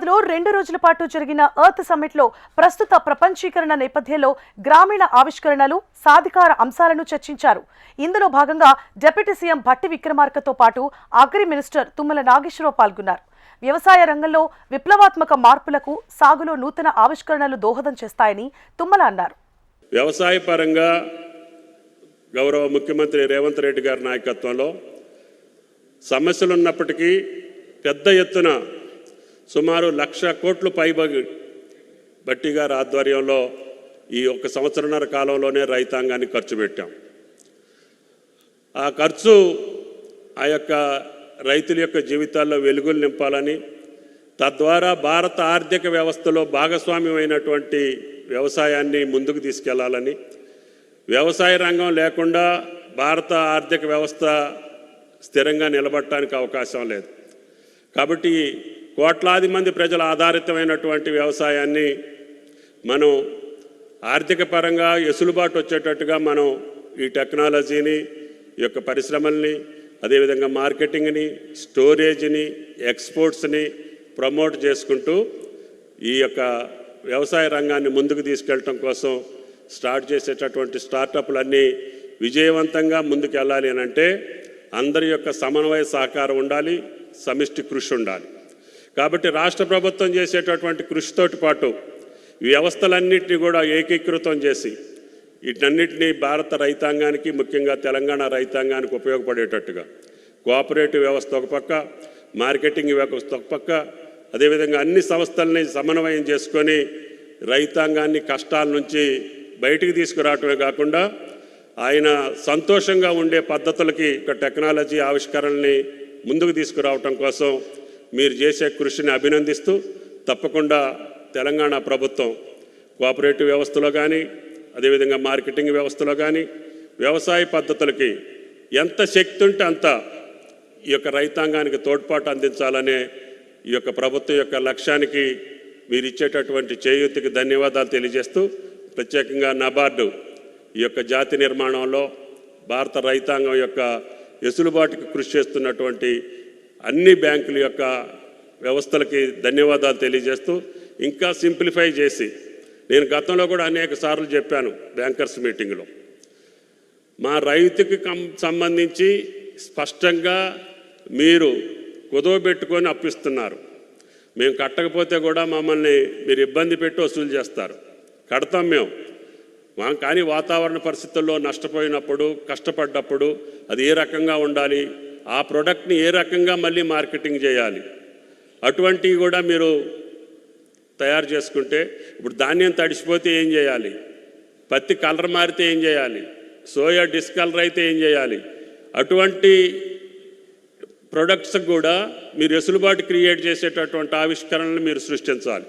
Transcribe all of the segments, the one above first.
హైదరాబాద్లో రెండు రోజుల పాటు జరిగిన ఎర్త్ సమ్మిట్లో ప్రస్తుత ప్రపంచీకరణ నేపథ్యంలో గ్రామీణ ఆవిష్కరణలు సాధికార అంశాలను చర్చించారు. ఇందులో భాగంగా డిప్యూటీ సీఎం భట్టి విక్రమార్కతో పాటు అగ్రి మినిస్టర్ తుమ్మల నాగేశ్వరరావు పాల్గొన్నారు. వ్యవసాయ రంగంలో విప్లవాత్మక మార్పులకు సాగులో నూతన ఆవిష్కరణలు దోహదం చేస్తాయని తుమ్మల అన్నారు. వ్యవసాయ పరంగా గౌరవ ముఖ్యమంత్రి రేవంత్ రెడ్డి గారి నాయకత్వంలో సమస్యలున్నప్పటికీ పెద్ద ఎత్తున సుమారు లక్ష కోట్లు పైబగి బట్టి గారి ఆధ్వర్యంలో ఈ ఒక సంవత్సరన్నర కాలంలోనే రైతాంగాన్ని ఖర్చు పెట్టాం. ఆ ఖర్చు ఆ యొక్క రైతుల యొక్క జీవితాల్లో వెలుగులు నింపాలని తద్వారా భారత ఆర్థిక వ్యవస్థలో భాగస్వామ్యమైనటువంటి వ్యవసాయాన్ని ముందుకు తీసుకెళ్ళాలని వ్యవసాయ రంగం లేకుండా భారత ఆర్థిక వ్యవస్థ స్థిరంగా నిలబడటానికి అవకాశం లేదు. కాబట్టి కోట్లాది మంది ప్రజల ఆధారితమైనటువంటి వ్యవసాయాన్ని మనం ఆర్థిక పరంగా ఎసులుబాటు వచ్చేటట్టుగా మనం ఈ టెక్నాలజీని ఈ యొక్క పరిశ్రమల్ని అదేవిధంగా మార్కెటింగ్ని స్టోరేజ్ని ఎక్స్పోర్ట్స్ని ప్రమోట్ చేసుకుంటూ ఈ యొక్క వ్యవసాయ రంగాన్ని ముందుకు తీసుకెళ్ళటం కోసం స్టార్ట్ చేసేటటువంటి స్టార్టప్లన్నీ విజయవంతంగా ముందుకు వెళ్ళాలి అని అంటే అందరి యొక్క సమన్వయ సహకారం ఉండాలి సమిష్టి కృషి ఉండాలి. కాబట్టి రాష్ట్ర ప్రభుత్వం చేసేటటువంటి కృషితోటి పాటు వ్యవస్థలన్నింటినీ కూడా ఏకీకృతం చేసి వీటన్నిటినీ భారత రైతాంగానికి ముఖ్యంగా తెలంగాణ రైతాంగానికి ఉపయోగపడేటట్టుగా కోఆపరేటివ్ వ్యవస్థ ఒక పక్క మార్కెటింగ్ వ్యవస్థ ఒక పక్క అదేవిధంగా అన్ని సంస్థల్ని సమన్వయం చేసుకొని రైతాంగాన్ని కష్టాల నుంచి బయటికి తీసుకురావటమే కాకుండా ఆయన సంతోషంగా ఉండే పద్ధతులకి ఒక టెక్నాలజీ ఆవిష్కరణని ముందుకు తీసుకురావటం కోసం మీరు చేసే కృషిని అభినందిస్తూ తప్పకుండా తెలంగాణ ప్రభుత్వం కోఆపరేటివ్ వ్యవస్థలో కానీ అదేవిధంగా మార్కెటింగ్ వ్యవస్థలో కానీ వ్యవసాయ పద్ధతులకి ఎంత శక్తి ఉంటే అంత ఈ యొక్క రైతాంగానికి తోడ్పాటు అందించాలనే ఈ యొక్క ప్రభుత్వం యొక్క లక్ష్యానికి మీరు ఇచ్చేటటువంటి చేయూతికి ధన్యవాదాలు తెలియజేస్తూ ప్రత్యేకంగా నబార్డు ఈ యొక్క జాతి నిర్మాణంలో భారత రైతాంగం యొక్క ఎసులుబాటుకి కృషి చేస్తున్నటువంటి అన్ని బ్యాంకుల యొక్క వ్యవస్థలకి ధన్యవాదాలు తెలియజేస్తూ ఇంకా సింప్లిఫై చేసి నేను గతంలో కూడా అనేక సార్లు చెప్పాను బ్యాంకర్స్ మీటింగ్లో. మా రైతుకి కం సంబంధించి స్పష్టంగా మీరు కుదవబెట్టుకొని అప్పిస్తున్నారు. మేము కట్టకపోతే కూడా మమ్మల్ని మీరు ఇబ్బంది పెట్టి వసూలు చేస్తారు. కడతాం మేము. మా- కానీ వాతావరణ పరిస్థితుల్లో నష్టపోయినప్పుడు కష్టపడ్డప్పుడు అది ఏ రకంగా ఉండాలి? ఆ ప్రోడక్ట్ని ఏ రకంగా మళ్ళీ మార్కెటింగ్ చేయాలి? అటువంటివి కూడా మీరు తయారు చేసుకుంటే ఇప్పుడు ధాన్యం తడిసిపోతే ఏం చేయాలి? పత్తి కలర్ మారితే ఏం చేయాలి? సోయా డిస్కలర్ అయితే ఏం చేయాలి? అటువంటి ప్రొడక్ట్స్ కూడా మీరు వెసులుబాటు క్రియేట్ చేసేటటువంటి ఆవిష్కరణలు మీరు సృష్టించాలి.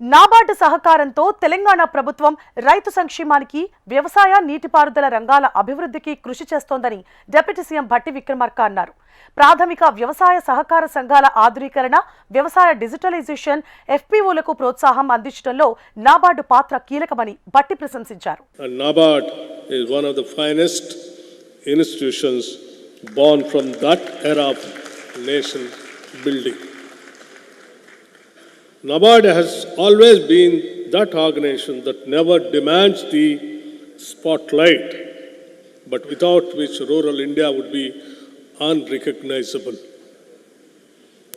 నాబార్డు సహకారంతో తెలంగాణ ప్రభుత్వం రైతు సంక్షేమానికి వ్యవసాయ నీటిపారుదల రంగాల అభివృద్ధికి కృషి చేస్తోందని డిప్యూటీ సీఎం భట్టి విక్రమార్క అన్నారు ప్రాథమిక వ్యవసాయ సహకార సంఘాల ఆధునీకరణ వ్యవసాయ డిజిటలైజేషన్ ఎఫ్పీఓలకు ప్రోత్సాహం అందించడంలో నాబార్డు పాత్ర కీలకమని భట్టి ప్రశంసించారు NABARD is one of the finest institutions born from that era of nation building. NABARD has always been that organization that never demands the spotlight, but without which rural India would be unrecognizable.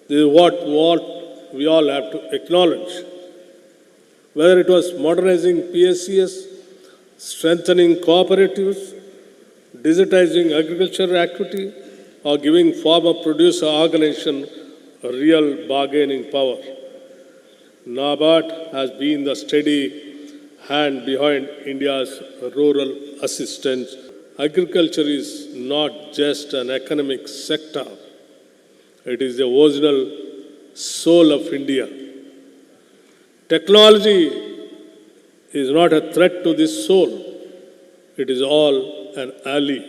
This is what, what we all have to acknowledge. Whether it was modernizing PSCS, strengthening cooperatives, digitizing agriculture activity, or giving farmer producer organization real bargaining power. NABARD has been the steady hand behind India's rural assistance. Agriculture is not just an economic sector, it is the original soul of India. Technology is not a threat to this soul, it is all an ally.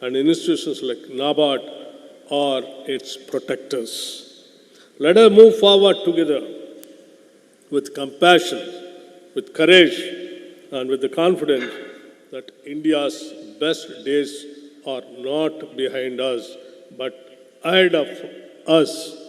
And institutions like NABARD are its protectors. Let us move forward together with compassion, with courage, and with the confidence that India's best days are not behind us, but ahead of us